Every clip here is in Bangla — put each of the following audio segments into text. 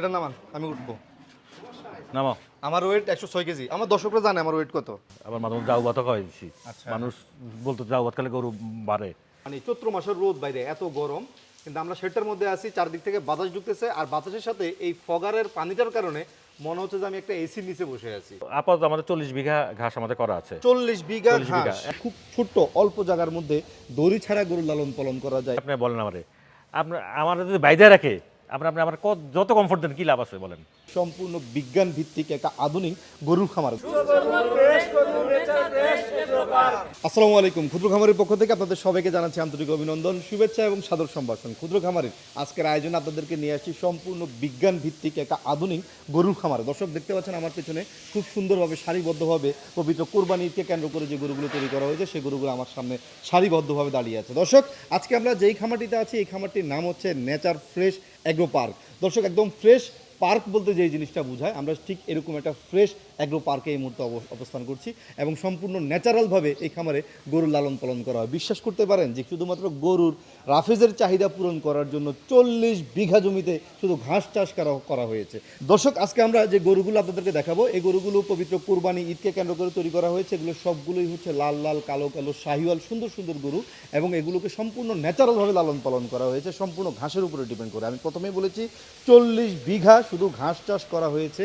এটা নামান আমি উঠবো। নামাও। আমার ওয়েট একশো ছয় কেজি। আমার দর্শকরা জানে আমার ওয়েট কত। আবার মাঝে মাঝে যাও ভাতও খাওয়াই দিচ্ছি আচ্ছা। মানুষ বলতো যাও ভাত খেলে গরু বাড়ে। মানে চৈত্র মাসের রোদ বাইরে এত গরম। কিন্তু আমরা সেটার মধ্যে আছি চারদিক থেকে বাতাস ঢুকতেছে আর বাতাসের সাথে এই ফগারের পানিটার কারণে মনে হচ্ছে যে আমি একটা এসির নিচে বসে আছি। আপাতত আমাদের চল্লিশ বিঘা ঘাস আমাদের করা আছে। চল্লিশ বিঘা 40 বিঘা। ঘাস। খুব ছোট্ট অল্প জায়গার মধ্যে দড়ি ছাড়া গরু লালন পালন করা যায়। আপনি বলেন আমারে। আপনার আমার যদি বাইরে রাখে আপনি আপনি আমার যত কমফোর্ট দেন, কি লাভ আছে বলেন? সম্পূর্ণ বিজ্ঞান ভিত্তিক একটা আধুনিক গরুর খামার। আসসালামু আলাইকুম, ক্ষুদ্র খামারের পক্ষ থেকে আপনাদের সবাইকে জানাচ্ছি আন্তরিক অভিনন্দন, শুভেচ্ছা এবং সাদর সম্ভাষণ। ক্ষুদ্র খামারের আজকের আয়োজনে আপনাদেরকে নিয়ে আসছি সম্পূর্ণ বিজ্ঞান ভিত্তিক একটা আধুনিক গরুর খামার। দর্শক, দেখতে পাচ্ছেন আমার পেছনে খুব সুন্দরভাবে সারিবদ্ধভাবে পবিত্র কোরবানিকে কেন্দ্র করে যে গরুগুলো তৈরি করা হয়েছে, সেই গরুগুলো আমার সামনে সারিবদ্ধভাবে দাঁড়িয়ে আছে। দর্শক, আজকে আমরা যেই খামারটিতে আছি, এই খামারটির নাম হচ্ছে নেচার ফ্রেশ অ্যাগ্রো পার্ক দর্শক, একদম ফ্রেশ পার্ক বলতে যে জিনিসটা বোঝায়, আমরা ঠিক এরকম একটা ফ্রেশ অ্যাগ্রো পার্কে এই মুহূর্তে অবস্থান করছি এবং সম্পূর্ণ ন্যাচারালভাবে এই খামারে গরুর লালন পালন করা হয়। বিশ্বাস করতে পারেন যে শুধুমাত্র গরুর রাফেজের চাহিদা পূরণ করার জন্য চল্লিশ বিঘা জমিতে শুধু ঘাস চাষ করা করা হয়েছে। দর্শক, আজকে আমরা যে গরুগুলো আপনাদেরকে দেখাবো, এই গরুগুলো পবিত্র কোরবানি ঈদকে কেন্দ্র করে তৈরি করা হয়েছে। এগুলো সবগুলোই হচ্ছে লাল লাল, কালো কালো, শাহিওয়াল, সুন্দর সুন্দর গরু এবং এগুলোকে সম্পূর্ণ ন্যাচারালভাবে লালন পালন করা হয়েছে, সম্পূর্ণ ঘাসের উপরে ডিপেন্ড করে। আমি প্রথমেই বলেছি, চল্লিশ বিঘা শুধু ঘাস চাষ করা হয়েছে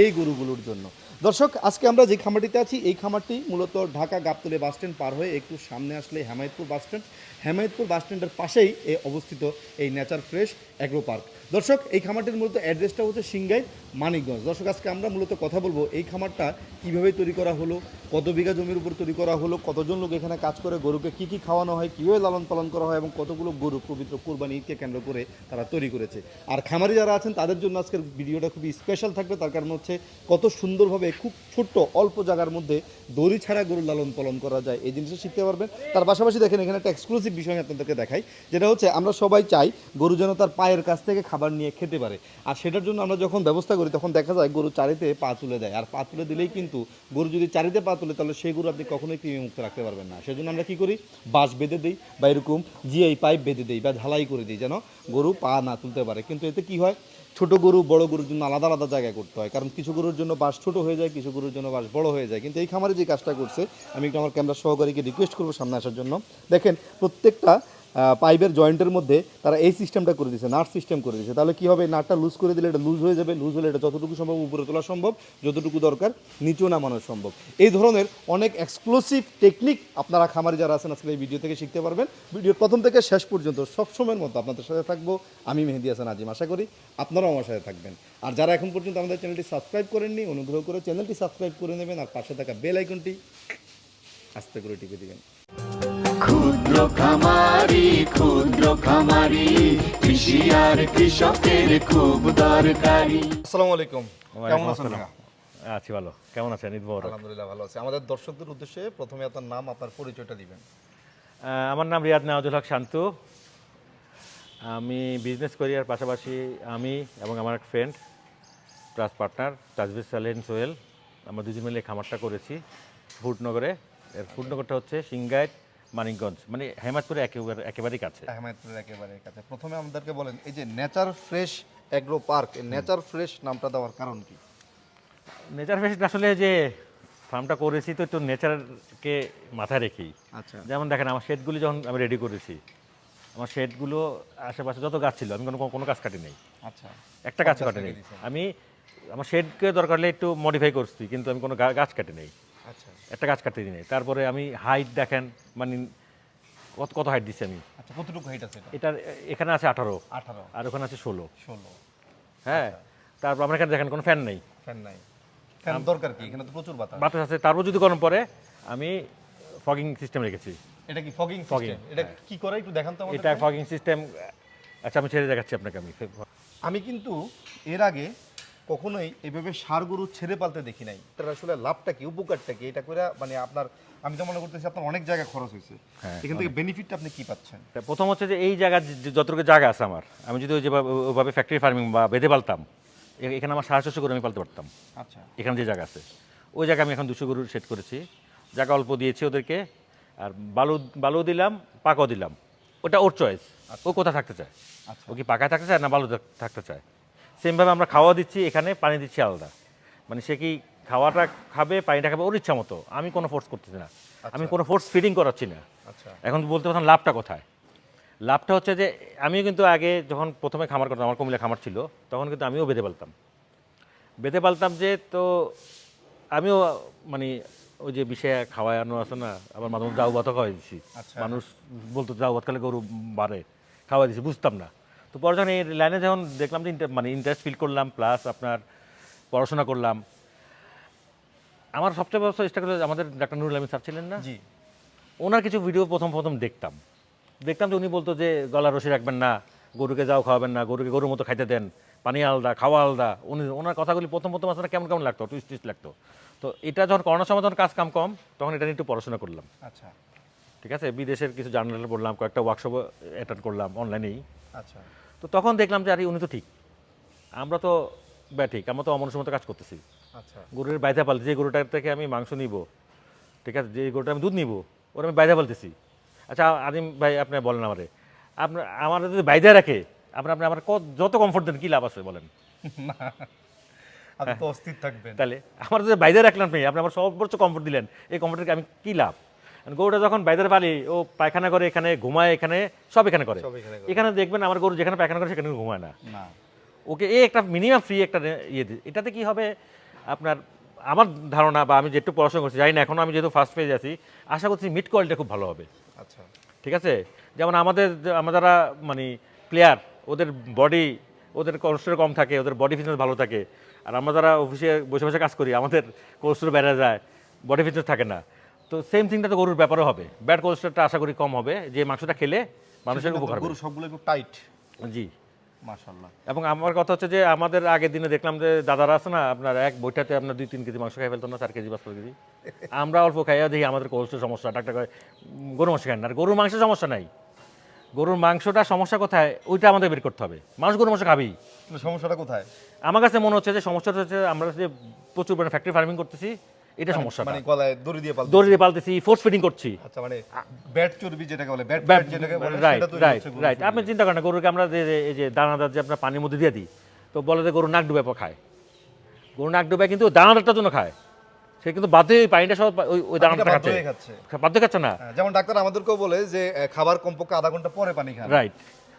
এই গরুগুলোর জন্য। দর্শক, আজকে আমরা যে খামারটিতে আছি, এই খামারটি মূলত ঢাকা গাবতলে বাসস্ট্যান্ড পার হয়ে একটু সামনে আসলে হেমায়তপুর বাসস্ট্যান্ড হেমায়তপুর বাস স্ট্যান্ডের পাশেই এ অবস্থিত এই নেচার ফ্রেশ অ্যাগ্রো পার্ক। দর্শক, এই খামারটির মূলত অ্যাড্রেসটা হচ্ছে সিংগাই, মানিকগঞ্জ। দর্শক, আজকে আমরা মূলত কথা বলব এই খামারটা কীভাবে তৈরি করা হলো, কত বিঘা জমির উপর তৈরি করা হলো, কতজন লোক এখানে কাজ করে, গরুকে কি কি খাওয়ানো হয়, কীভাবে লালন পালন করা হয় এবং কতগুলো গরু পবিত্র কোরবানি ঈদকে কেন্দ্র করে তারা তৈরি করেছে। আর খামারি যারা আছেন, তাদের জন্য আজকের ভিডিওটা খুবই স্পেশাল থাকবে, তার কারণ হচ্ছে কত সুন্দরভাবে, খুব ছোট্ট, অল্প জায়গার মধ্যে দড়ি ছাড়া গরু লালন পালন করা যায়, এই জিনিসটা শিখতে পারবেন। তার পাশাপাশি দেখেন, এখানে একটা এক্সক্লুসিভ বিষয় আপনাদেরকে দেখাই, যেটা হচ্ছে আমরা সবাই চাই গরু যেন তার পায়ের কাছ থেকে খাবার নিয়ে খেতে পারে। আর সেটার জন্য আমরা যখন ব্যবস্থা করি, তখন দেখা যায় গরু চারিতে পা তুলে দেয়। আর পা তুলে দিলেই কিন্তু গরু যদি চারিতে পা তুলে, তাহলে সেই গরু আপনি কখনোই কৃমি মুক্ত রাখতে পারবেন না। সেজন্য আমরা কি করি? বাঁশ বেঁধে দিই বা এরকম জিআই পাইপ বেঁধে দিই বা ঝালাই করে দিই যেন গরু পা না তুলতে পারে। কিন্তু এতে কি হয়? ছোট গরু, বড় গরুর জন্য আলাদা আলাদা জায়গায় করতে হয়। কারণ কিছু গরুর জন্য বাস ছোট হয়ে যায়, কিছু গরুর জন্য বাস বড় হয়ে যায়। কিন্তু এই খামারে যে কাজটা করছে, আমি একটু আমার ক্যামেরা সহকারীকে রিকোয়েস্ট করব সামনে আসার জন্য। দেখেন, প্রত্যেকটা পাইপের জয়েন্টের মধ্যে তারা এই সিস্টেমটা করে দিয়েছে, নাট সিস্টেম করে দিয়েছে। তাহলে কি হবে? নাটটা লুজ করে দিলে এটা লুজ হয়ে যাবে। লুজ হলে এটা যতটুকু সম্ভব উপরে তোলা সম্ভব, যতটুকু দরকার নিচেও নামানো সম্ভব। এই ধরনের অনেক এক্সক্লুসিভ টেকনিক আপনারা খামারি যারা আছেন আজকে এই ভিডিও থেকে শিখতে পারবেন। ভিডিওর প্রথম থেকে শেষ পর্যন্ত সবসময়ের মতো আপনাদের সাথে থাকব। আমি মেহেদি হাসান আজিম, আশা করি আপনারাও আমার সাথে থাকবেন। আর যারা এখন পর্যন্ত আমাদের চ্যানেলটি সাবস্ক্রাইব করেননি, অনুগ্রহ করে চ্যানেলটি সাবস্ক্রাইব করে নেবেন আর পাশে থাকা বেল আইকনটি আস্তে করে টিপে দিবেন। ক্ষুদ্র খামারি ক্ষুদ্র খামারি কৃষি আর কৃষকের খুব দরকারি। আসসালামু আলাইকুম। কেমন আছেন আছি ভালো। কেমন আছেন? ঈদ আলহামদুলিল্লাহ ভালো আছে। আমাদের দর্শকদের উদ্দেশ্যে প্রথমে আপনার নাম আপনার পরিচয়টা দিবেন। আমার নাম রিয়াদ নাওজুল হক শান্তু। আমি বিজনেস করি আর পাশাপাশি আমি এবং আমার এক friend plus partner Tajbir Salen Sohel. আমরা দুজন মিলে খামারটা করেছি ফুডনগরে এর ফুডনগরটা হচ্ছে সিংগাইট মানিকগঞ্জ মানে হেমাদপুরে একেবারে একেবারেই কাছে। আহমেদপুরের একেবারে কাছে। প্রথমে আমাদেরকে বলেন এই যে nature fresh agro park nature fresh নামটা দেওয়ার কারণ কি? নেচার ফেস্ট আসলে যে ফার্মটা করেছি তো একটু নেচারকে মাথায় রেখেই। আচ্ছা। যেমন দেখেন আমার শেডগুলি যখন আমি রেডি করেছি আমার শেডগুলো আশেপাশে যত গাছ ছিল আমি কোনো কোনো গাছ কাটি নেই। আচ্ছা। একটা গাছ কাটে নেই। আমি আমার শেডকে দরকার হলে একটু মডিফাই করছি কিন্তু আমি কোনো গাছ কাটি নেই। আচ্ছা। একটা গাছ কাটতে দিনে। তারপরে আমি হাইট দেখেন মানে কত কত হাইট দিচ্ছি আমি? আচ্ছা কতটুকু হাইট আছে এটা? এটার এখানে আছে আঠারো। আঠারো। আর ওখানে আছে ষোলো। ষোলো। হ্যাঁ তারপর আমার এখানে দেখেন কোনো ফ্যান নেই। ফ্যান নাই। ফ্যান দরকার কি? এখানে তো প্রচুর বাতাস। বাতাস আছে। তারপর যদি গরম পরে আমি ফগিং সিস্টেম রেখেছি। এটা কি ফগিং ফগিং এটা কি করে? একটু দেখান তো আমাদের এটা ফগিং সিস্টেম আচ্ছা আমি ছেড়ে দেখাচ্ছি আপনাকে আমি। আমি কিন্তু এর আগে কখনোই এভাবে সার গরু ছেড়ে পালতে দেখি নাই। তার আসলে লাভটা কি উপকারটা কি এটা করে মানে আপনার আমি তো মনে করতেছি আপনার অনেক জায়গা খরচ হয়েছে হ্যাঁ, এখান থেকে বেনিফিটটা আপনি কি পাচ্ছেন? প্রথম হচ্ছে যে এই জায়গা যতটুকু জায়গা আছে আমার আমি যদি যেভাবে ওইভাবে ফ্যাক্টরি ফার্মিং বা বেঁধে পালতাম এখানে আমার সাড়ে ছশো করে আমি পালতে পারতাম। আচ্ছা। এখানে যে জায়গা আছে ওই জায়গা আমি এখন দুশো গরুর সেট করেছি। জায়গা অল্প দিয়েছি ওদেরকে আর বালু বালু দিলাম পাকাও দিলাম। ওটা ওর চয়েস ও কোথায় থাকতে চায়? আচ্ছা। ও কি পাকায় থাকতে চায় না বালু থাকতে চায়? সেমভাবে আমরা খাওয়া দিচ্ছি এখানে পানি দিচ্ছি আলাদা। মানে সে কি খাওয়াটা খাবে পানিটা খাবে ওর ইচ্ছা মতো। আমি কোনো ফোর্স করতেছি না। আমি কোনো ফোর্স ফিডিং করাচ্ছি না। আচ্ছা। এখন বলতে পারতাম লাভটা কোথায়? লাভটা হচ্ছে যে আমিও কিন্তু আগে যখন প্রথমে খামার করতাম আমার কুমিল্লা খামার ছিল তখন কিন্তু আমিও বেঁধে পালতাম। বেঁধে পালতাম যে তো আমিও মানে ওই যে বিষয়ে খাওয়ানো আছে না আবার মাঝে মাঝে জাউ ভাতও খাওয়াই দিচ্ছি আচ্ছা। মানুষ বলতো জাউ ভাত খেলে গরু বাড়ে। খাওয়াই দিচ্ছি বুঝতাম না। তো পরে যখন এই লাইনে যখন দেখলাম যে মানে ইন্টারেস্ট ফিল করলাম প্লাস আপনার পড়াশোনা করলাম আমার সবচেয়ে বড় চেষ্টা করল আমাদের ডাক্তার নুরুল আমিন স্যার ছিলেন না? জি। ওনার কিছু ভিডিও প্রথম প্রথম দেখতাম। দেখতাম যে উনি বলতো যে গলা রসি রাখবেন না গরুকে যাও খাওয়াবেন না গরুকে গরুর মতো খাইতে দেন পানি আলাদা খাওয়া আলাদা। উনি ওনার কথাগুলি প্রথম প্রথম আসলে কেমন কেমন লাগতো টুইস্ট টুইস্ট লাগতো। তো এটা যখন করোনার সময় যখন কাজ কাম কম তখন এটা নিয়ে একটু পড়াশোনা করলাম। আচ্ছা। ঠিক আছে? বিদেশের কিছু জার্নালে পড়লাম কয়েকটা ওয়ার্কশপ অ্যাটেন্ড করলাম অনলাইনেই আচ্ছা। তো তখন দেখলাম যে আরে উনি তো ঠিক। আমরা তো ব্যা ঠিক আমরা তো অমনুষ্য মতো কাজ করতেছি। আচ্ছা। গরুর বাইধা পালতে যে গরুটার থেকে আমি মাংস নিব। ঠিক আছে যে গরুটা আমি দুধ নিব ওরা আমি বাইধা পালতেছি। আচ্ছা আদিম ভাই আপনি বলেন আমারে। আপনার আমার যদি বাইধা রাখে আপনার আপনি আমার কত যত কমফোর্ট দেন কী লাভ আছে বলেন? আপনি তো অস্থির থাকবেন। তাহলে আমার যদি বাইদে রাখলাম আপনি আপনি আমার সর্বোচ্চ কমফোর্ট দিলেন এই কমফোর্টের আমি কী লাভ? গরুটা যখন বাইদের পালি ও পায়খানা করে এখানে ঘুমায় এখানে সব এখানে করে। এখানে এখানে দেখবেন আমার গরু যেখানে পায়খানা করে সেখানে ঘুমায় না। না। ওকে এই একটা মিনিমাম ফ্রি একটা ইয়ে এটাতে কি হবে? আপনার আমার ধারণা বা আমি যেটু পড়াশোনা করছি জানি না এখনও আমি যেহেতু ফার্স্ট পেজ আছি আশা করছি মিড কোয়ালিটি খুব ভালো হবে। আচ্ছা। ঠিক আছে? যেমন আমাদের যারা মানে প্লেয়ার ওদের বডি ওদের কোলেস্ট্রল কম থাকে ওদের বডি ফিটনেস ভালো থাকে আর আমরা যারা অফিসে বসে বসে কাজ করি আমাদের কোলেস্ট্রল বেড়ে যায় বডি ফিটনেস থাকে না। তো সেম থিংটা তো গরুর ব্যাপারও হবে। ব্যাড কোলেস্ট্রলটা আশা করি কম হবে। যে মাংসটা খেলে মানুষের উপকার গরু সবগুলো একটু টাইট জি। মাশাআল্লাহ। এবং আমার কথা হচ্ছে যে আমাদের আগের দিনে দেখলাম যে দাদারা আছে না আপনার এক বইটাতে আপনার দুই তিন কেজি মাংস খাই ফেলতো না চার কেজি পাঁচ কেজি। আমরা অল্প খাইয়া দেখি আমাদের কোলেস্ট্রল সমস্যা। ডাক্তার গরুর মাংস খান না। আর গরুর মাংসের সমস্যা নাই। গরুর মাংসটা সমস্যা কোথায়? ওইটা আমাদের বের করতে হবে। মানুষ গরুর মাংস খাবেই। সমস্যাটা কোথায়? আমার কাছে মনে হচ্ছে যে সমস্যাটা হচ্ছে আমরা যে প্রচুর পরিমাণে ফ্যাক্টরি ফার্মিং করতেছি এটা সমস্যা মানে গলায় দড়ি দিয়ে পাল দড়ি দিয়ে পালতেছি ফোর্স ফিডিং করছি। আচ্ছা মানে ব্যাট চর্বি যেটাকে বলে ব্যাট ফ্যাট যেটাকে বলে রাইট রাইট রাইট আপনি চিন্তা করেন গরুকে আমরা যে এই যে দানাদার যে আপনার পানির মধ্যে দিয়ে দিই তো বলে যে গরু নাক ডুবে খায়। গরু নাক ডুবে কিন্তু দানাদারটার জন্য খায়। সে কিন্তু ওই পানিটা সব ওই দানাটা খাচ্ছে। বাধ্য খাচ্ছে না? হ্যাঁ, যেমন ডাক্তার আমাদেরকেও বলে যে খাবার কমপক্ষে আধা ঘণ্টা পরে পানি খান। রাইট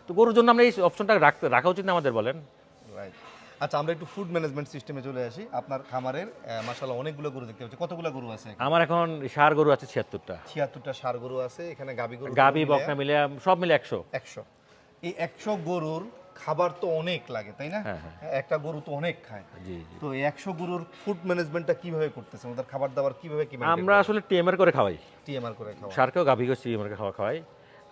তো গরুর জন্য আমরা এই অপশনটা রাখতে রাখা উচিত না আমাদের বলেন। রাইট আচ্ছা আমরা একটু ফুড ম্যানেজমেন্ট সিস্টেমে চলে আসি। আপনার খামারের মাশাআল্লাহ অনেকগুলো গরু দেখতে পাচ্ছি। কতগুলো গরু আছে আমার এখন সার গরু আছে ছিয়াত্তরটা। ছিয়াত্তরটা সার গরু আছে এখানে গাবি গরু গাবি বকনা মিলে সব মিলে একশো। একশো। এই একশো গরুর খাবার তো অনেক লাগে তাই না? হ্যাঁ, হ্যাঁ। একটা গরু তো অনেক খায়। তো এই একশো গরুর ফুড ম্যানেজমেন্টটা কীভাবে করতেছে ওদের খাবার দাবার কীভাবে কি আমরা আসলে টিএমআর করে খাওয়াই। টিএমআর করে খাওয়া সারকেও গাভীকে টিএমআর খাওয়া খাওয়াই।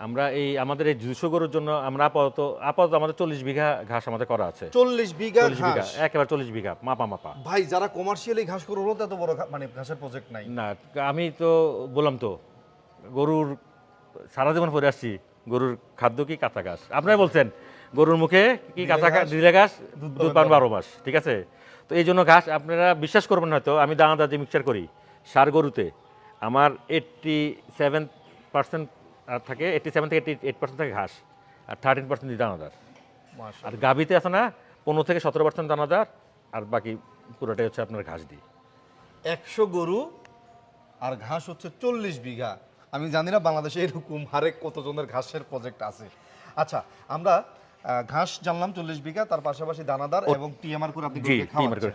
আমরা এই আমাদের এই দুশো গরুর জন্য আমরা আপাতত আপাতত আমাদের চল্লিশ বিঘা ঘাস আমাদের করা আছে। চল্লিশ বিঘা ঘাস? একেবারে চল্লিশ বিঘা মাপা মাপা। ভাই যারা কমার্শিয়ালি ঘাস করে ওরা তো এত বড় মানে ঘাসের প্রজেক্ট নাই। না আমি তো বললাম তো গরুর সারা জীবন পরে আসছি গরুর খাদ্য কি কাঁচা ঘাস? আপনারা বলছেন গরুর মুখে কি কাঁচা ঘাস দিলে ঘাস দুধ পান বারো মাস ঠিক আছে? তো এই জন্য ঘাস আপনারা বিশ্বাস করবেন হয়তো আমি দানাদার যে মিক্সচার করি সার গরুতে আমার এইট্টি সেভেন পার্সেন্ট থাকে এইটি সেভেন থেকে এইটি এইট পার্সেন্ট থাকে ঘাস আর থার্টিন পার্সেন্ট দানাদার। আর গাভীতে আছে না পনেরো থেকে সতেরো পার্সেন্ট দানাদার আর বাকি পুরোটাই হচ্ছে আপনার ঘাস দিয়ে। একশো গরু আর ঘাস হচ্ছে চল্লিশ বিঘা। আমি জানি না বাংলাদেশে এরকম হারে কতজনের ঘাসের প্রজেক্ট আছে। আচ্ছা আমরা ঘাস জানলাম চল্লিশ বিঘা তার পাশাপাশি দানাদার এবং টিএমআর করে আপনি।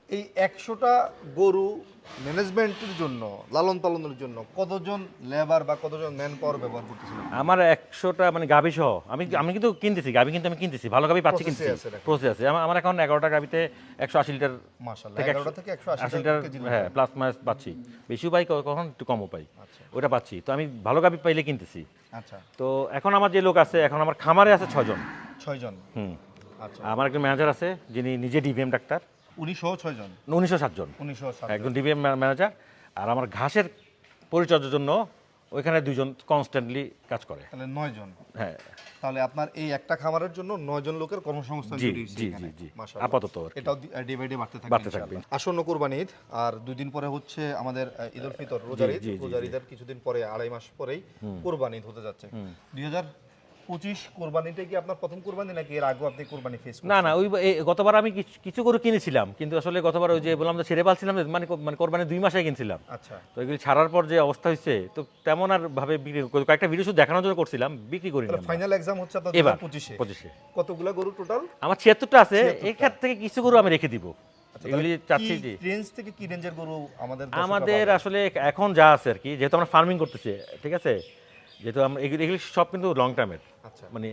এই একশোটা গরু ম্যানেজমেন্টের জন্য লালন পালনের জন্য কতজন লেবার বা কতজন ম্যান পাওয়ার ব্যবহার করতেছিলেন? আমার একশোটা মানে গাভি সহ। আমি আমি কিন্তু কিনতেছি গাভি কিন্তু আমি কিনতেছি ভালো গাভি পাচ্ছি কিনতেছি। প্রসেস আছে। আমার- এখন এগারোটা গাভীতে একশো আশি লিটার থেকে একশো আশি আশি লিটার হ্যাঁ প্লাস মাইনাস পাচ্ছি। বেশিও পাই কখন একটু কমও পাই। আচ্ছা। ওটা পাচ্ছি। তো আমি ভালো গাভী পাইলে কিনতেছি। আচ্ছা। তো এখন আমার যে লোক আছে এখন আমার খামারে আছে ছজন ছয়জন। হুম। আচ্ছা। আমার একজন ম্যানেজার আছে যিনি নিজে ডিভিএম ডাক্তার। উনিশশো ছয়জন। উনিশশো সাতজন। উনিশশো সাত একজন ডিভিএম ম্যানেজার আর আমার ঘাসের পরিচর্যার জন্য ওইখানে দুজন কনস্ট্যান্টলি কাজ করে। তাহলে নয় জন হ্যাঁ। তাহলে আপনার এই একটা খামারের জন্য নয় জন লোকের কর্মসংস্থান জি, জি, জি, জি। আপাতত এটাও ডে বাই ডে বাড়তে থাকবে বাড়তে থাকবে। আসন্ন কোরবানি ঈদ আর দুই দিন পরে হচ্ছে আমাদের আহ, ঈদুল ফিতর রোজার ঈদ। রোজার ঈদের কিছুদিন পরে আড়াই মাস পরেই কোরবানি ঈদ হতে যাচ্ছে। দুই হাজার পঁচিশ কোরবানিটা কি আপনার প্রথম কোরবানি নাকি এর আগেও আপনি কোরবানি ফেস না না ওই গতবার আমি কিছু- করে কিনেছিলাম কিন্তু আসলে গতবার ওই যে বললাম যে ছেড়ে পালছিলাম মানে মানে কোরবানি দুই মাসে কিনছিলাম। আচ্ছা। তো এগুলি ছাড়ার পর যে অবস্থা হয়েছে তো তেমন আর ভাবে বিক্রি কয়েকটা ভিডিও শুধু দেখানোর জন্য করছিলাম বিক্রি করি ফাইনাল এক্সাম হচ্ছে আপনার এবার পঁচিশে। পঁচিশে। কতগুলা গরু টোটাল আমার ছিয়াত্তরটা আছে এখান থেকে কিছু গরু আমি রেখে দিব। এগুলি চাচ্ছি যে রেঞ্জ থেকে কি রেঞ্জের গরু আমাদের আমাদের আসলে এখন যা আছে আর কি যেহেতু আমরা ফার্মিং করতেছি ঠিক আছে? যেহেতু আমরা এগুলি এগুলি সব কিন্তু লং টার্মের আচ্ছা। মানে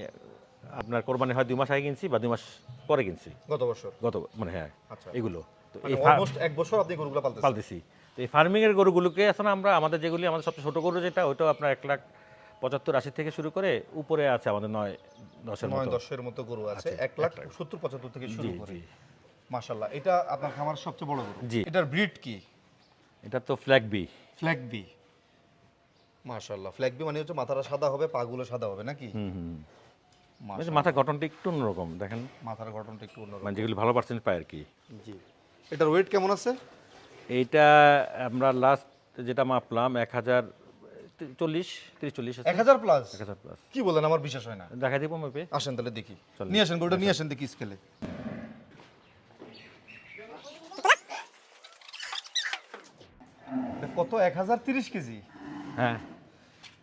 আপনার কোরবানি হয় দুই মাস আগে কিনছি বা দুই মাস পরে কিনছি। গত বছর? গত মানে হ্যাঁ আচ্ছা। এগুলো। তো মানে এই অলমোস্ট এক বছর আপনি গরুগুলো পালতেছি। তো এই ফার্মিং এর গরুগুলোকে এখন আমরা আমাদের যেগুলি আমাদের সবচেয়ে ছোট গরু যেটা ওইটাও আপনার এক লাখ পঁচাত্তর আশি থেকে শুরু করে উপরে আছে আমাদের নয় দশের নয় দশের মতো গরু আছে। এক লাখ সত্তর পঁচাত্তর থেকে শুরু করে। মাশাল্লাহ এটা আপনার খামার সবচেয়ে বড় গরু। জি। এটার ব্রিড কি? এটা তো ফ্ল্যাগ বি ফ্ল্যাগ বি মাশাল্লাহ ফ্ল্যাগ বি মানে হচ্ছে মাথাটা সাদা হবে পাগুলো সাদা হবে নাকি? হুম হুম। মাশাআল্লাহ, মাথার গঠনটা একটু অন্যরকম দেখেন। মাথার গঠনটা একটু অন্যরকম। মানে যেগুলি ভালো পার্সেন্ট পায় আর কি? জি। এটার ওয়েট কেমন আছে? এইটা আমরা লাস্ট যেটা মাপলাম এক হাজার চল্লিশ তিরিশ চল্লিশ এক হাজার প্লাস এক হাজার প্লাস কি বলেন আমার বিশ্বাস হয় না। দেখা দিব মেপে? আসেন তাহলে দেখি। নিয়ে আসেন গরুটা নিয়ে আসেন দেখি স্কেলে কত? এক হাজার তিরিশ কেজি? হ্যাঁ।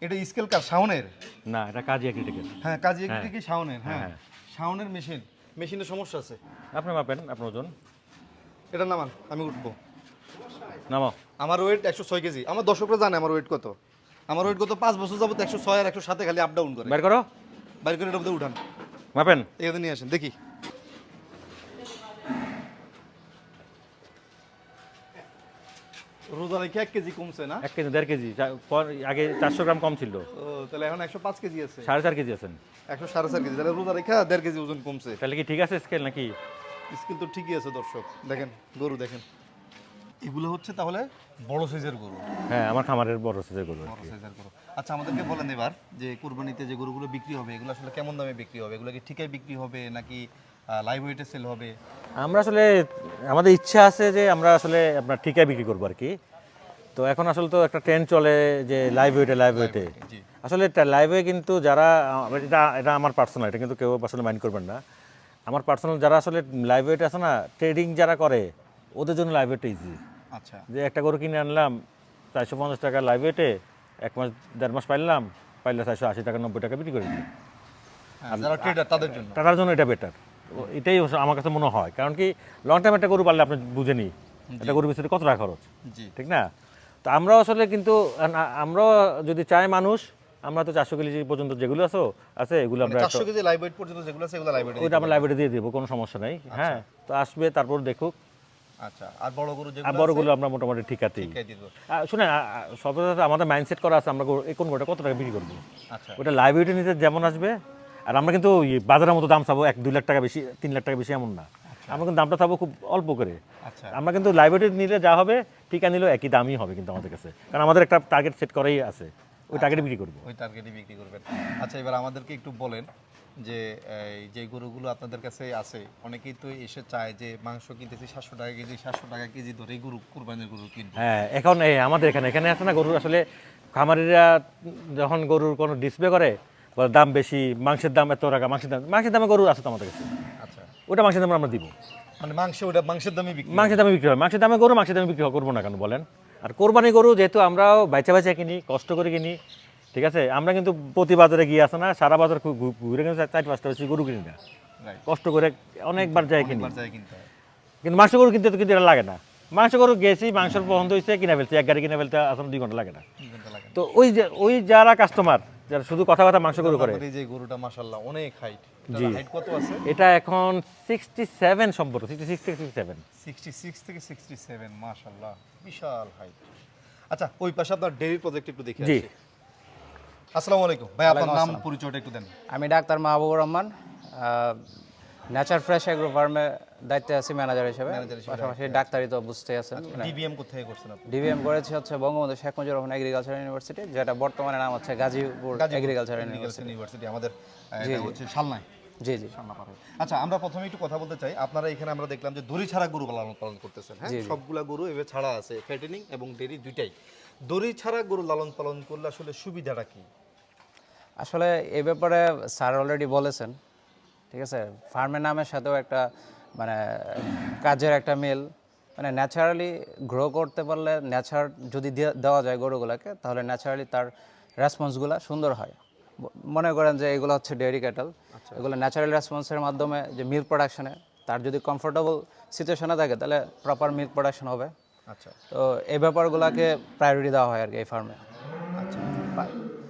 এটা স্কেল কার? শাওনের? না এটা কাজী ক্রিটিক্যাল হ্যাঁ কাজী হ্যাঁ। কি শাওনের হ্যাঁ। হ্যাঁ। শাওনের মেশিন। মেশিনের সমস্যা আছে। আপনি মাপেন আপনার ওজন? এটা নামান আমি উঠবো। নামাও। আমার ওয়েট একশো ছয় কেজি। আমার দর্শকরা জানে আমার ওয়েট কত। আমার ওয়েট কত পাঁচ বছর যাবত একশো ছয় আর একশো সাথে খালি আপ ডাউন করে। বের করো। বাইর করে মধ্যে উঠান। মাপেন। এখানে নিয়ে আসেন দেখি। রোজা রেখে এক কেজি কমছে না? এক কেজি দেড় কেজি। আগে চারশো গ্রাম কম ছিল। তাহলে এখন একশো পাঁচ কেজি আছে। সাড়ে চার কেজি আছেন। একশো সাড়ে চার কেজি। তাহলে রোজা রেখা দেড় কেজি ওজন কমছে। তাহলে কি ঠিক আছে স্কেল নাকি? স্কিল তো ঠিকই আছে দর্শক। দেখেন গরু দেখেন। এগুলো হচ্ছে তাহলে বড় সাইজের গরু। হ্যাঁ আমার খামারের বড় সাইজের গরু বড়। সাইজের গরু। আচ্ছা আমাদেরকে বলেন এবার যে কুরবানিতে যে গরুগুলো বিক্রি হবে এগুলো আসলে কেমন দামে বিক্রি হবে? এগুলো কি ঠিকায় বিক্রি হবে নাকি লাইভ ওয়েটে সেল হবে? আমরা আসলে আমাদের ইচ্ছা আছে যে আমরা আসলে আপনার ঠিকায় বিক্রি করব আর কি। তো এখন আসলে তো একটা ট্রেন্ড চলে যে লাইভ ওয়েটে লাইভ ওয়েটে আসলে লাইভ কিন্তু যারা এটা এটা আমার পার্সোনাল এটা কিন্তু কেউ আসলে মাইন্ড করবেন না। আমার পার্সোনাল যারা আসলে লাইভ ওয়েটে আছে না ট্রেডিং যারা করে ওদের জন্য লাইভ ওয়েটে ইজি আচ্ছা। যে একটা গরু কিনে আনলাম চারশো পঞ্চাশ টাকা লাইভ ওয়েটে এক মাস দেড় মাস পাইলাম পাইলে চারশো আশি টাকা নব্বই টাকা বিক্রি করে দিই হ্যাঁ, তাদের জন্য। জন্য এটা বেটার এটাই আমার কাছে মনে হয়। কারণ কি লং টাইম একটা গরু পারলে আপনি বুঝেনি একটা গরু বেচতে কত টাকা খরচ ঠিক না? তো আমরাও আসলে কিন্তু আমরাও যদি চাই মানুষ আমরা তো চারশো কেজি পর্যন্ত যেগুলো আছে আছে এগুলো আমরা চারশো কেজি লাইভ পর্যন্ত যেগুলো আছে এগুলো লাইভ ওইটা আমরা লাইব্রেরি দিয়ে দেবো কোনো সমস্যা নাই হ্যাঁ? তো আসবে তারপর দেখুক। আচ্ছা আর বড় গরু আমরা মোটামুটি শুনে আমাদের মাইন্ডসেট করা আছে আমরা কোন গরুটা কত টাকা বিক্রি করব? আচ্ছা। ওটা লাইব্রেরি নিতে যেমন আসবে আর আমরা কিন্তু বাজারের মতো দাম চাবো এক দুই লাখ টাকা বেশি তিন লাখ টাকা বেশি এমন না। আমরা কিন্তু দামটা চাবো খুব অল্প করে। আচ্ছা। আমরা কিন্তু লাইব্রেরি নিলে যা হবে টিকা নিলেও একই দামই হবে কিন্তু আমাদের কাছে। কারণ আমাদের একটা টার্গেট সেট করাই আছে। ওই টার্গেটে বিক্রি করব। ওই টার্গেটে বিক্রি করবেন। আচ্ছা এবার আমাদেরকে একটু বলেন যে যে গরুগুলো আপনাদের কাছে আছে অনেকেই তো এসে চায় যে মাংস কিনতেছি সাতশো টাকা কেজি সাতশো টাকা কেজি ধরে গরু কুরবানির গরু কিনবো। হ্যাঁ এখন এই আমাদের এখানে এখানে আছে না গরুর আসলে খামারিরা যখন গরুর কোনো ডিসপ্লে করে দাম বেশি মাংসের দাম এত টাকা মাংসের দাম মাংসের দামে গরু আছে তো আমাদের কাছে। আচ্ছা। ওটা মাংসের দামে আমরা দিব। মানে মাংস ওটা মাংসের দামে বিক্রি মাংসের দামে বিক্রি হয়। মাংসের দামে গরু মাংসের দামে বিক্রি করব না কেন বলেন? আর কোরবানি গরু যেহেতু আমরাও বাইচা বাইচা কিনি কষ্ট করে কিনি ঠিক আছে? আমরা কিন্তু প্রতি বাজারে গিয়ে আসে না সারা বাজার ঘুরে কিন্তু চার পাঁচটা বেশি গরু কিনি না। কষ্ট করে অনেকবার যাই কিনি। যায় কিনতে কিন্তু মাংস গরু কিনতে তো কিন্তু এটা লাগে না। মাংস গরু গেছি মাংসের পছন্দ হয়েছে কিনে ফেলছি এক গাড়ি কিনে ফেলতে আসলে দুই ঘণ্টা লাগে না। তো ওই যে ওই যারা কাস্টমার যারা শুধু কথা কথা মাংস গরু করে। এই যে গরুটা মাশাআল্লাহ অনেক হাইট জি। হাইট কত আছে? এটা এখন সিক্সটি সেভেন সম্ভবত সিক্সটি সিক্স থেকে সিক্সটি সেভেন 66 থেকে 67 মাশাআল্লাহ বিশাল হাইট আচ্ছা ওই পাশে আপনার ডেইরি প্রজেক্ট একটু দেখে জি। আসি। আসসালামু আলাইকুম। ভাই আপনার নাম পরিচয়টা একটু দেন। আমি doctor Mahbubur Rahman nature fresh agro ফার্মে দায়িত্বে আছি ম্যানেজার হিসেবে। পাশাপাশি ডাক্তারি তো বুঝতেই আছেন। ডিবিএম কোথায় করছেন আপনি? ডিবিএম করেছি হচ্ছে বঙ্গবন্ধু শেখ মুজিবুর রহমান এগ্রিকালচার ইউনিভার্সিটি যেটা বর্তমানে নাম হচ্ছে গাজীপুর এগ্রিকালচার ইউনিভার্সিটি আমাদের হচ্ছে শালনায়। জি জি। শালনা পার হয়ে। আচ্ছা আমরা প্রথমে একটু কথা বলতে চাই। আপনারা এখানে আমরা দেখলাম যে দড়ি ছাড়া গরু লালন পালন করতেছেন হ্যাঁ? সবগুলা গরু এভাবে ছাড়া আছে ফ্যাটেনিং এবং ডেরি দুইটাই। দড়ি ছাড়া গরু লালন পালন করলে আসলে সুবিধাটা কি? আসলে এ ব্যাপারে স্যার অলরেডি বলেছেন ঠিক আছে? ফার্মের নামের সাথেও একটা মানে কাজের একটা মিল। মানে ন্যাচারালি গ্রো করতে পারলে ন্যাচার যদি দেওয়া যায় গরুগুলোকে তাহলে ন্যাচারালি তার রেসপন্সগুলো সুন্দর হয়। মনে করেন যে এগুলো হচ্ছে ডেয়ারি ক্যাটল এগুলো ন্যাচারাল রেসপন্সের মাধ্যমে যে মিল্ক প্রোডাকশনে তার যদি কমফোর্টেবল সিচুয়েশনে থাকে তাহলে প্রপার মিল্ক প্রোডাকশন হবে। আচ্ছা। তো এই ব্যাপারগুলোকে প্রায়োরিটি দেওয়া হয় আর কি এই ফার্মে আচ্ছা।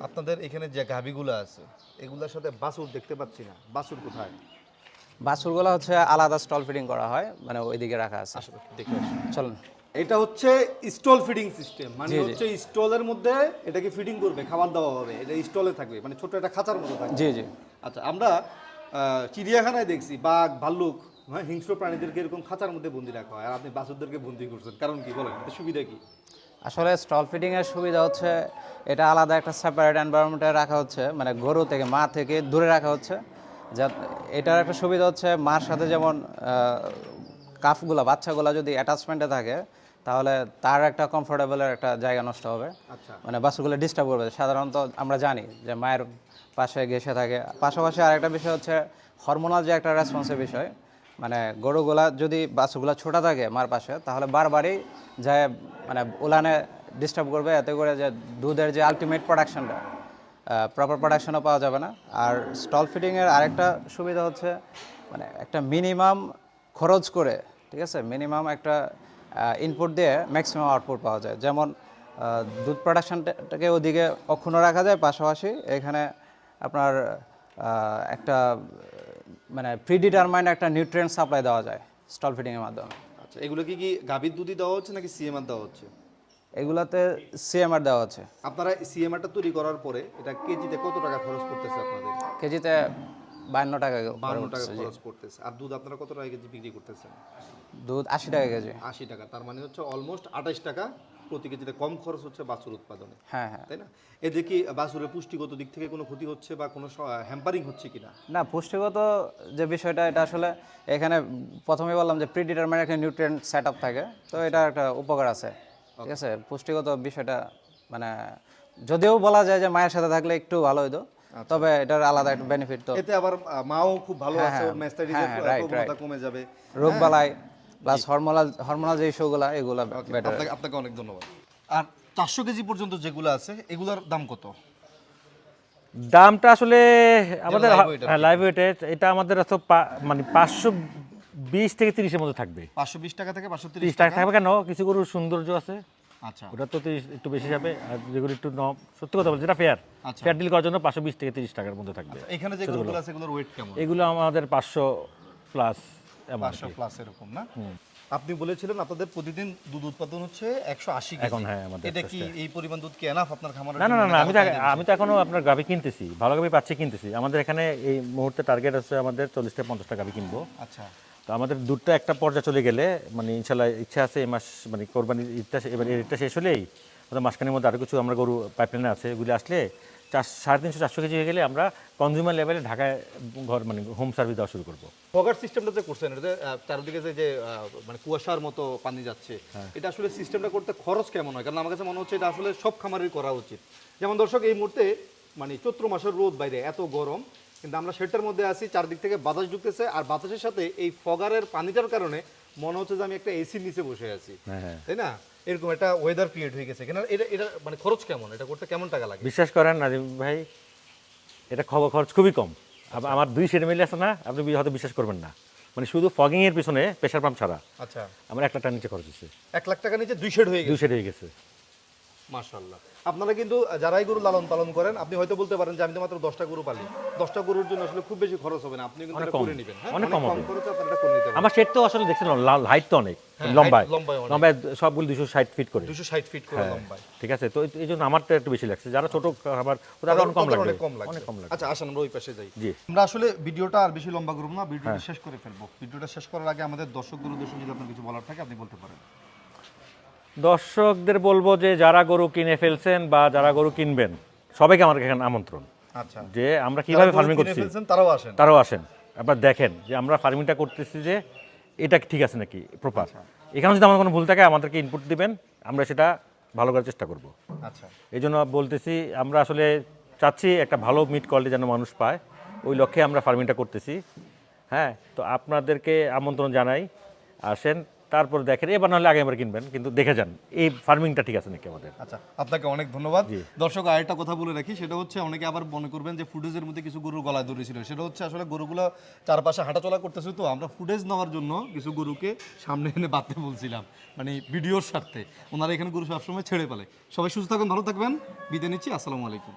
আপনাদের এখানে যে গাভিগুলো আছে এগুলোর সাথে বাছুর দেখতে পাচ্ছি না। বাছুর কোথায়? বাছুরগুলো হচ্ছে আলাদা স্টল ফিডিং করা হয় মানে ওইদিকে রাখা আছে। চলুন। এটা হচ্ছে স্টল ফিডিং সিস্টেম মানে। হচ্ছে স্টলের মধ্যে এটাকে ফিডিং করবে খাবার দেওয়া হবে এটা স্টলে থাকবে মানে ছোট একটা খাঁচার মতো থাকবে। জি জি। আচ্ছা আমরা চিড়িয়াখানায় দেখছি বাঘ ভাল্লুক হ্যাঁ হিংস্র প্রাণীদেরকে এরকম খাঁচার মধ্যে বন্দি রাখা হয় আর আপনি বাছুরদেরকে বন্দি করছেন কারণ কি বলেন এটা সুবিধা কি? আসলে স্টল ফিডিং এর সুবিধা হচ্ছে এটা আলাদা একটা সেপারেট এনভায়রনমেন্টে রাখা হচ্ছে মানে গরু থেকে মা থেকে দূরে রাখা হচ্ছে যা এটার একটা সুবিধা হচ্ছে মার সাথে যেমন কাফগুলা বাচ্চাগুলা যদি অ্যাটাচমেন্টে থাকে তাহলে তার একটা কমফোর্টেবলের একটা জায়গা নষ্ট হবে। আচ্ছা। মানে বাচ্চাগুলো ডিস্টার্ব করবে। সাধারণত আমরা জানি যে মায়ের পাশে ঘেসে থাকে। পাশাপাশি আরেকটা বিষয় হচ্ছে হরমোনাল যে একটা রেসপন্সের বিষয় মানে গরুগুলা যদি বাচ্চাগুলো ছোটা থাকে মার পাশে তাহলে বারবারই যায় মানে উলানে ডিস্টার্ব করবে। এতে করে যে দুধের যে আলটিমেট প্রোডাকশনটা প্রপার প্রোডাকশনও পাওয়া যাবে না। আর স্টল ফিডিংয়ের আরেকটা সুবিধা হচ্ছে মানে একটা মিনিমাম খরচ করে, ঠিক আছে? মিনিমাম একটা ইনপুট দিয়ে ম্যাক্সিমাম আউটপুট পাওয়া যায়। যেমন দুধ প্রোডাকশানটাকে ওদিকে অক্ষুণ্ণ রাখা যায়, পাশাপাশি এখানে আপনার একটা মানে প্রিডিটারমাইন্ড একটা নিউট্রিয়েন্ট সাপ্লাই দেওয়া যায় স্টল ফিডিংয়ের মাধ্যমে। আচ্ছা এগুলো কি কি গাভীর দুধই দেওয়া হচ্ছে নাকি সিএমআর দেওয়া হচ্ছে? এগুলাতে সিএমআর দেওয়া হচ্ছে আপনারা সিএমআরটা তৈরি করার পরে এটা কেজিতে কত টাকা খরচ করতেছে আপনাদের? কেজিতে বান্ন টাকা বান্ন টাকা খরচ করতেছে। আর দুধ আপনারা কত টাকা কেজি বিক্রি করতেছেন? দুধ আশি টাকা কেজি। আশি টাকা তার মানে হচ্ছে অলমোস্ট আঠাশ টাকা প্রতি কেজিতে কম খরচ হচ্ছে বাছুর উৎপাদনে। হ্যাঁ হ্যাঁ। তাই না? এতে কি বাছুরের পুষ্টিগত দিক থেকে কোনো ক্ষতি হচ্ছে বা কোনো হ্যাম্পারিং হচ্ছে কিনা? না পুষ্টিগত যে বিষয়টা এটা আসলে এখানে প্রথমে বললাম যে প্রিডিটারমাইন একটা নিউট্রিয়েন্ট সেট আপ থাকে তো এটা একটা উপকার আছে। ঠিক আছে? পুষ্টিগত বিষয়টা মানে যদিও বলা যায় যে মায়ের সাথে থাকলে একটু ভালো হইতো তবে এটার আলাদা একটা বেনিফিট তো। এতে আবার মাও খুব ভালো হ্যাঁ, আছে হ্যাঁ, ওর হ্যাঁ, প্রবণতা কমে যাবে। রোগ বালাই প্লাস হরমোনাল হরমোনাল যে ইস্যুগুলো এগুলো বেটার আপনাকে আপনাকে অনেক ধন্যবাদ। আর চারশো কেজি পর্যন্ত যেগুলো আছে এগুলোর দাম কত? দামটা আসলে আমাদের লাইভ ওয়েটের এটা আমাদের মানে পাঁচশো বিশ থেকে তিরিশের মধ্যে থাকবে। পাঁচশো বিশ টাকা থেকে পাঁচশো তিরিশ টাকা থাকবে কেন? কিছু গরুর সৌন্দর্য আছে। আচ্ছা। ওটা তো একটু বেশি যাবে। আর যেগুলো একটু নম সত্যি কথা বলছি যেটা ফেয়ার আচ্ছা। ফেয়ার ডিল করার জন্য পাঁচশো বিশ থেকে তিরিশ টাকার মধ্যে থাকবে। এখানে যে গরুগুলো আছে এগুলোর ওয়েট কেমন? এগুলো আমাদের পাঁচশো প্লাস পাঁচশো প্লাস এরকম না? আপনি বলেছিলেন আপনাদের প্রতিদিন দুধ উৎপাদন হচ্ছে একশো আশি এখন হ্যাঁ, আমাদের এটা কি এই পরিমাণ দুধ কি এনাফ আপনার না না না আমি তো আমি তো এখনও আপনার গাভি কিনতেছি। ভালো গাভি পাচ্ছি কিনতেছি। আমাদের এখানে এই মুহূর্তে টার্গেট আছে আমাদের চল্লিশ থেকে পঞ্চাশটা গাভি কিনবো। আচ্ছা। তো আমাদের দুধটা একটা পর্যায়ে চলে গেলে মানে ইনশাল্লাহ ইচ্ছা আছে এই মাস মানে কোরবানির ঈদটা এবার ঈদটা শেষ হলেই আমাদের মাসখানের মধ্যে আরও কিছু আমরা গরু পাইপলাইনে আছে এগুলি আসলে চার সাড়ে তিনশো চারশো কেজি হয়ে গেলে আমরা কনজিউমার লেভেলে ঢাকায় ঘর মানে হোম সার্ভিস দেওয়া শুরু করব। ফগার সিস্টেমটা যে করছেন এটা যে, আহ, যে যে মানে কুয়াশার মতো পানি যাচ্ছে হ্যাঁ। এটা আসলে সিস্টেমটা করতে খরচ কেমন হয়? কারণ আমার কাছে মনে হচ্ছে এটা আসলে সব খামারের করা উচিত। যেমন দর্শক এই মুহূর্তে মানে চৈত্র মাসের রোদ বাইরে এত গরম কিন্তু আমরা শেডটার মধ্যে আছি চারদিক থেকে বাতাস ঢুকতেছে আর বাতাসের সাথে এই ফগারের পানিটার কারণে মনে হচ্ছে যে আমি একটা এসির নিচে বসে আছি। হ্যাঁ হ্যাঁ। তাই না? এরকম একটা ওয়েদার ক্রিয়েট হয়ে গেছে। কেন এটা এটা মানে খরচ কেমন? এটা করতে কেমন টাকা লাগে? বিশ্বাস করেন নাজিম ভাই এটা খবর খরচ খুবই কম। আমার দুই সেট মিলে আছে না আপনি হয়তো বিশ্বাস করবেন না। মানে শুধু ফগিং এর পিছনে প্রেশার পাম্প ছাড়া আচ্ছা। আমার এক লাখ টাকার নিচে খরচ হচ্ছে এক লাখ টাকা নিচে দুই শেড হয়ে গেছে। দুই সেট হয়ে গেছে। মাশাল্লাহ আপনারা কিন্তু যারাই গরু লালন পালন করেন আপনি হয়তো বলতে পারেন যে আমি তো মাত্র দশটা গরু পালি। দশটা গরুর জন্য আসলে খুব বেশি খরচ হবে না। আপনি কিন্তু এটা করে নেবেন হ্যাঁ? অনেক কম খরচে আপনারা এটা করে নিতে পারেন আমার সেট তো আসলে দেখছেন হাইট তো অনেক হ্যাঁ, লম্বায়। লম্বায় সবগুলো দুশো ষাট ফিট করে। দুশো ষাট ফিট করে লম্বায়। ঠিক আছে তো এই- জন্য আমারটা একটু বেশি লাগছে। যারা ছোট খাবার ওটা অনেক কম অনেক কম লাগছে। অনেক কম লাগবে। আচ্ছা আসেন আমরা ওই পাশে যাই। জি। আমরা আসলে ভিডিওটা আর বেশি লম্বা করব না ভিডিওটা হ্যাঁ। শেষ করে ফেলব। ভিডিওটা শেষ করার আগে আমাদের দর্শকদের উদ্দেশ্যে যদি আপনার কিছু বলার থাকে আপনি বলতে পারেন। দর্শকদের বলব যে যারা গরু কিনে ফেলছেন বা যারা গরু কিনবেন সবাইকে আমার এখানে আমন্ত্রণ। আচ্ছা। যে আমরা কীভাবে ফার্মিং করছি? তারাও আসেন। তারাও আসেন। আপনার দেখেন যে আমরা ফার্মিংটা করতেছি যে এটা ঠিক আছে নাকি? প্রপার আচ্ছা। এখানে যদি আমার কোনো ভুল থাকে আমাদেরকে ইনপুট দিবেন আমরা সেটা ভালো করার চেষ্টা করব। আচ্ছা। এই জন্য বলতেছি আমরা আসলে চাচ্ছি একটা ভালো মিট কোয়ালিটি যেন মানুষ পায়। ওই লক্ষ্যে আমরা ফার্মিংটা করতেছি। হ্যাঁ তো আপনাদেরকে আমন্ত্রণ জানাই। আসেন তারপর দেখেন এবার নাহলে আগে আমরা কিনবেন কিন্তু দেখে যান এই ফার্মিংটা ঠিক আছে নাকি আমাদের? আচ্ছা আপনাকে অনেক ধন্যবাদ। দর্শক আরেকটা কথা বলে রাখি সেটা হচ্ছে অনেকে আবার মনে করবেন যে ফুটেজের মধ্যে কিছু গরুর গলায় দড়ি ছিল সেটা হচ্ছে আসলে গরুগুলো চারপাশে হাঁটাচলা করতেছে তো আমরা ফুটেজ নেওয়ার জন্য কিছু গরুকে সামনে এনে বাঁধতে বলছিলাম মানে ভিডিওর স্বার্থে। ওনারা এখানে গরু সবসময় ছেড়ে পেলে সবাই সুস্থ থাকবেন ভালো থাকবেন। বিদায় নিচ্ছি আসসালামু আলাইকুম।